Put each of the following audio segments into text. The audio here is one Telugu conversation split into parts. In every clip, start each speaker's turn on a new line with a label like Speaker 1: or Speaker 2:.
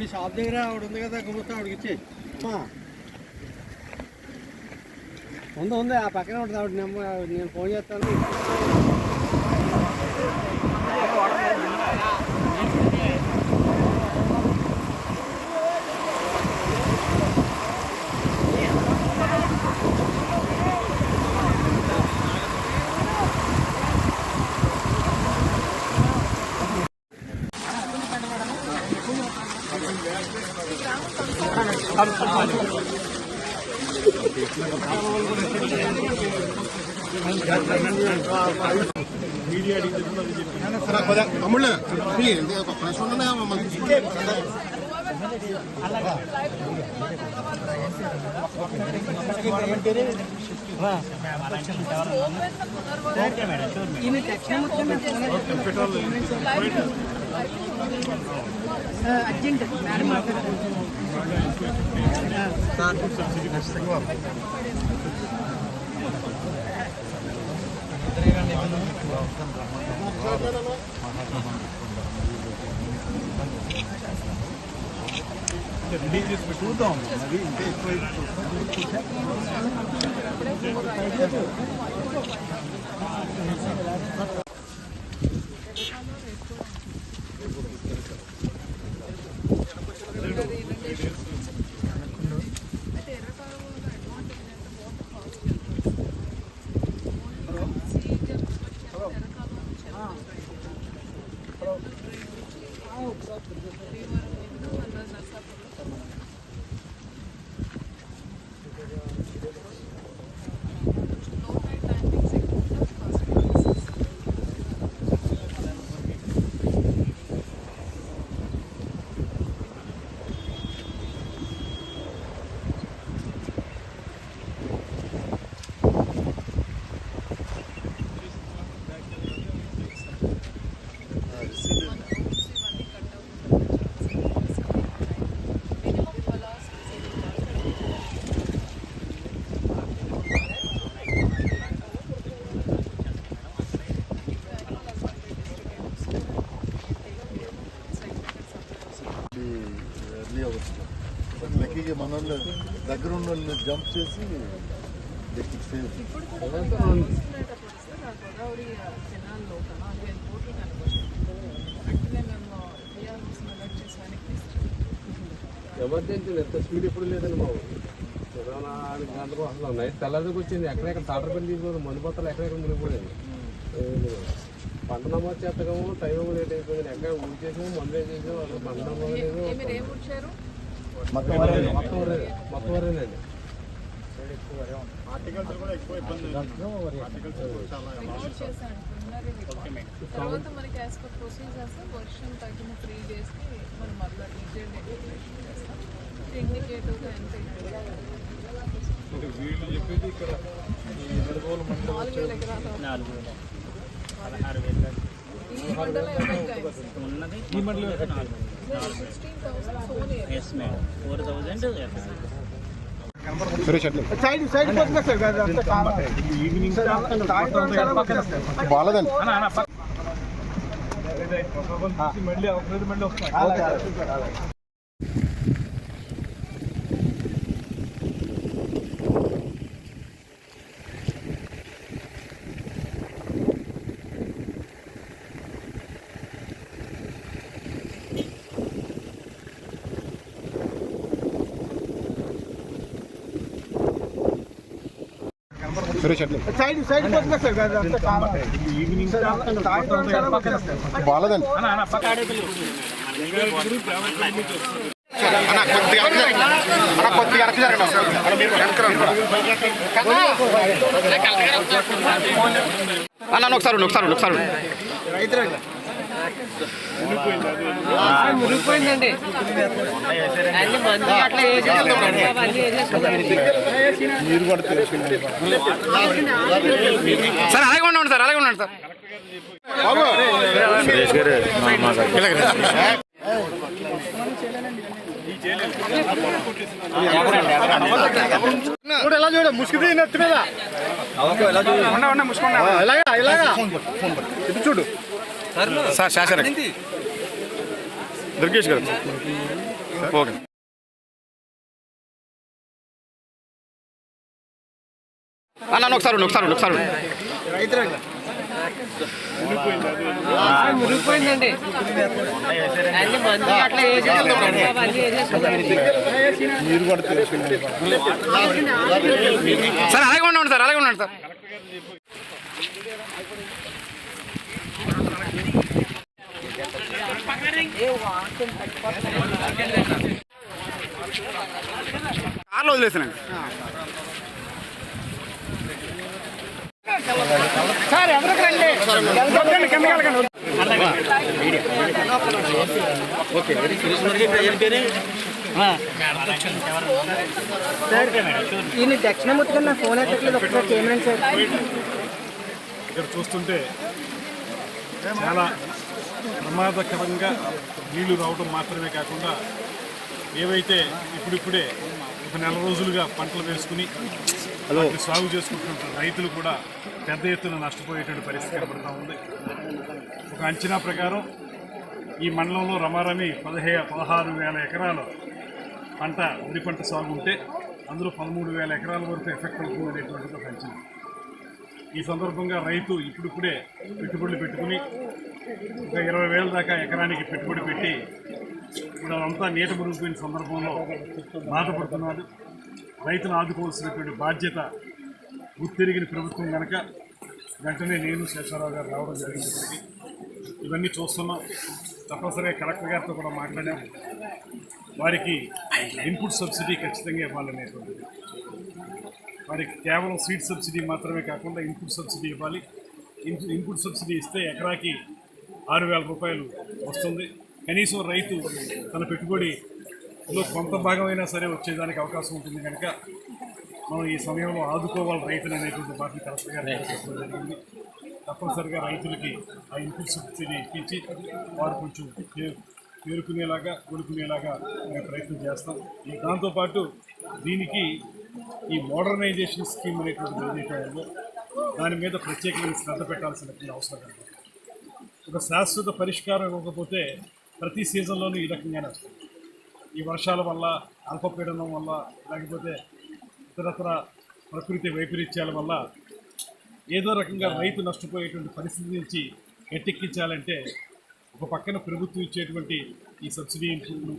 Speaker 1: ఆవిడ షాప్ దగ్గర ఆవిడ ఉంది కదా గుమస్తా ఆవిడకి ఇచ్చే ఉంది ఉంది ఆ పక్కనే ఉంటుంది ఆవిడ నేను ఫోన్ చేస్తాను.
Speaker 2: తమ్ముళ్ళు ఒక ప్రశ్న ఉండనే మమ్మల్ని
Speaker 3: అర్జెంట్ మేడం
Speaker 2: ఎర్లీ చేసి
Speaker 3: వెనక్కి తీసుకెళ్ళాం.
Speaker 4: ఎమర్జెన్సీ ఎంత స్పీడ్ ఎప్పుడు లేదండి నాలుగు గంటలకు అసలు నైట్ తెల్లరికి వచ్చింది. ఎక్కడెక్కడ తాటర్ పని తీసుకోదు మందు బత్తలు ఎక్కడెక్కడ మునిగిపోయింది పంట నమోదు చేస్తాము టైం లేట్ అయిపోయింది. ఎక్కడ ఊరి చేసాము మందు వేసేసాము అసలు పంట నమోదు లేదు.
Speaker 3: ఏ మీరు ఏం వచ్చారు
Speaker 4: మొత్తం వరేనండి మొత్తం వరేనండి
Speaker 3: నోట్ చేశాను ప్రిలిమినరీ రిపోర్ట్ తర్వాత మనకి యాజ్ పర్ ప్రొసీజర్స్ వర్షం తగ్గిన త్రీ డేస్కి మనం మళ్ళీ డీటెయిల్ డెక్లరేషన్ చేస్తాం ఇండికేటివ్గా ఎంత నాలుగు వేల ఎకరాలు ఈ మండలం ఎఫెక్ట్ అయింది
Speaker 5: ఉన్నది ఈ మండలం
Speaker 3: సిక్స్టీన్ థౌసండ్ సోన్ area
Speaker 5: yes madam four thousand
Speaker 1: side side పోతున్నా సార్
Speaker 2: బాలేదండి
Speaker 1: సైడ్ సైడ్ పోతున్నా
Speaker 2: బాలేదండి అన్న కొద్దిగా అన్న కొద్దిగా వెనక్కి జరగండి అన్న ఒకసారి ఒకసారి ఒకసారి రైతు
Speaker 6: మురిగిపోయిందండి అన్ని మందు అట్లా వేసేసుకున్నాం అవన్నీ వేసేసుకున్నాం
Speaker 2: సార్ అలాగే ఉండండి సార్ అలాగే ఉండండి సార్. బాబు చూడు ఎలా చూడు ముసుగు నెత్తి మీద. ఇలాగా ఇలాగా. చూడు. సార్ శాసన దుర్గేష్ గారు. ఓకే. అన్న ఒకసారి ఒకసారి ఒకసారి
Speaker 6: మురిగిపోయిందండి
Speaker 2: సార్ అలాగే ఉండండి సార్ అలాగే ఉండండి సార్. కార్లో వదిలేసానండి సార్ ఎవరికి రండి? వెళ్ళకండి, కిందకి వెళ్ళకండి.
Speaker 6: ఈయన దక్షిణమూర్తి నా ఫోన్ ఎక్కట్లేదు ఒకసారి చేయమని సార్
Speaker 5: ఇక్కడ చూస్తుంటే చాలా ప్రమాదకరంగా నీళ్ళు రావడం మాత్రమే కాకుండా ఏవైతే ఇప్పుడిప్పుడే ఒక నెల రోజులుగా పంటలు వేసుకుని సాగు చేసుకుంటున్న రైతులు కూడా పెద్ద ఎత్తున నష్టపోయేటువంటి పరిస్థితి కనబడుతూ ఉంది. ఒక అంచనా ప్రకారం ఈ మండలంలో రమారమి పదిహే పదహారు వేల ఎకరాలు పంట వరి పంట సాగు ఉంటే అందులో పదమూడు వేల ఎకరాల వరకు ఎఫెక్ట్ అవుతుంది అనేటువంటిది ఒక అంచనా. ఈ సందర్భంగా రైతు ఇప్పుడిప్పుడే పెట్టుబడులు పెట్టుకుని ఒక ఇరవై వేల దాకా ఎకరానికి పెట్టుబడి పెట్టి ఇప్పుడు అంతా నీట మురిగిపోయిన సందర్భంలో బాధపడుతున్నారు. రైతును ఆదుకోవాల్సినటువంటి బాధ్యత గుర్తిరిగిన ప్రభుత్వం కనుక వెంటనే నేను శేషారావు గారు రావడం జరిగింది. ఇవన్నీ చూస్తున్నాం. తప్పనిసరిగా కలెక్టర్ గారితో కూడా మాట్లాడాము. వారికి ఇన్పుట్ సబ్సిడీ ఖచ్చితంగా ఇవ్వాలనేటువంటిది. వారికి కేవలం సీడ్ సబ్సిడీ మాత్రమే కాకుండా ఇన్పుట్ సబ్సిడీ ఇవ్వాలి. ఇన్- ఇన్పుట్ సబ్సిడీ ఇస్తే ఎకరాకి ఆరు వేల రూపాయలు వస్తుంది. కనీసం రైతు తన పెట్టుబడిలో కొంత భాగమైనా సరే వచ్చేదానికి అవకాశం ఉంటుంది కనుక మనం ఈ సమయంలో ఆదుకోవాలి రైతులు అనేటువంటి కలెక్టర్ గారు చెప్పడం జరిగింది. తప్పనిసరిగా రైతులకి ఆ ఇన్పుట్ సబ్సిడీ ఇప్పించి వారు కొంచెం చేరుకునేలాగా తేరుకునేలాగా మేము ప్రయత్నం చేస్తాం. ఈ దాంతోపాటు దీనికి ఈ మోడర్నైజేషన్ స్కీమ్ అనేటువంటిది ఏదైతే ఉందో దాని మీద ప్రత్యేకమైన శ్రద్ధ పెట్టాల్సినటువంటి అవసరం ఉంది ఒక శాశ్వత పరిష్కారం ఇవ్వకపోతే ప్రతి సీజన్లోనూ ఈ రకంగానే వస్తుంది. ఈ వర్షాల వల్ల అల్పపీడనం వల్ల లేకపోతే ఇతరత్ర ప్రకృతి వైపరీత్యాల వల్ల ఏదో రకంగా రైతు నష్టపోయేటువంటి పరిస్థితి నుంచి గట్టెక్కించాలంటే ఒక పక్కన ప్రభుత్వం ఇచ్చేటువంటి ఈ సబ్సిడీ ఇన్పుట్లు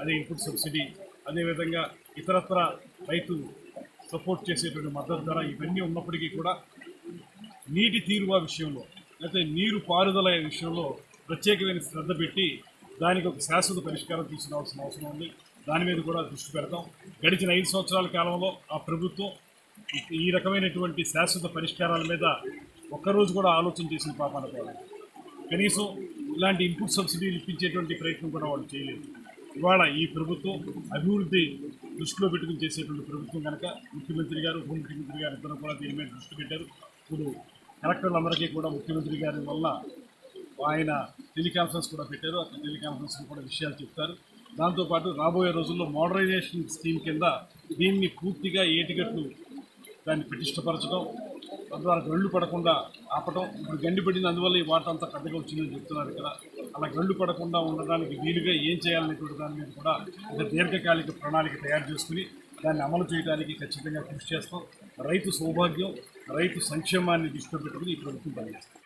Speaker 5: అదే ఇన్పుట్ సబ్సిడీ అదేవిధంగా ఇతరత్ర రైతు సపోర్ట్ చేసేటువంటి మద్దతు ధర ఇవన్నీ ఉన్నప్పటికీ కూడా నీటి తీరువ విషయంలో లేకపోతే నీరు పారుదల విషయంలో ప్రత్యేకమైన శ్రద్ధ పెట్టి దానికి ఒక శాశ్వత పరిష్కారం తీసుకురావాల్సిన అవసరం ఉంది. దాని మీద కూడా దృష్టి పెడతాం. గడిచిన ఐదు సంవత్సరాల కాలంలో ఆ ప్రభుత్వం ఈ- రకమైనటువంటి శాశ్వత పరిష్కారాల మీద ఒక్కరోజు కూడా ఆలోచన చేసిన పాపాన పోలేదు. కనీసం ఇలాంటి ఇన్పుట్ సబ్సిడీలు ఇప్పించేటువంటి ప్రయత్నం కూడా వాళ్ళు చేయలేదు. ఇవాళ ఈ ప్రభుత్వం అభివృద్ధి దృష్టిలో పెట్టుకుని చేసేటువంటి ప్రభుత్వం కనుక ముఖ్యమంత్రి గారు ఉప ముఖ్యమంత్రి గారు ఇద్దరు కూడా దీని మీద దృష్టి పెట్టారు. ఇప్పుడు కలెక్టర్లందరికీ కూడా ముఖ్యమంత్రి గారి వల్ల ఆయన టెలికాన్ఫరెన్స్ కూడా పెట్టారు. ఆ టెలికాన్ఫరెన్స్లో కూడా విషయాలు చెప్తారు. దాంతోపాటు రాబోయే రోజుల్లో మోడరైజేషన్ స్కీమ్ కింద దీన్ని పూర్తిగా ఏటిగట్లు దాన్ని పటిష్టపరచడం తద్వారా గళ్ళు పడకుండా ఆపటం ఇప్పుడు గండి పడింది అందువల్ల ఈ వాటర్ అంతా పెద్దగా వచ్చిందని చెప్తున్నారు ఇక్కడ అలా గళ్ళు పడకుండా ఉండడానికి వీలుగా ఏం చేయాలనేటువంటి దాని మీద కూడా ఒక దీర్ఘకాలిక ప్రణాళిక తయారు చేసుకుని దాన్ని అమలు చేయడానికి ఖచ్చితంగా కృషి చేస్తాం. రైతు సౌభాగ్యం రైతు సంక్షేమాన్ని దృష్టిలో పెట్టుకుని ఈ ప్రభుత్వం పనిచేస్తాం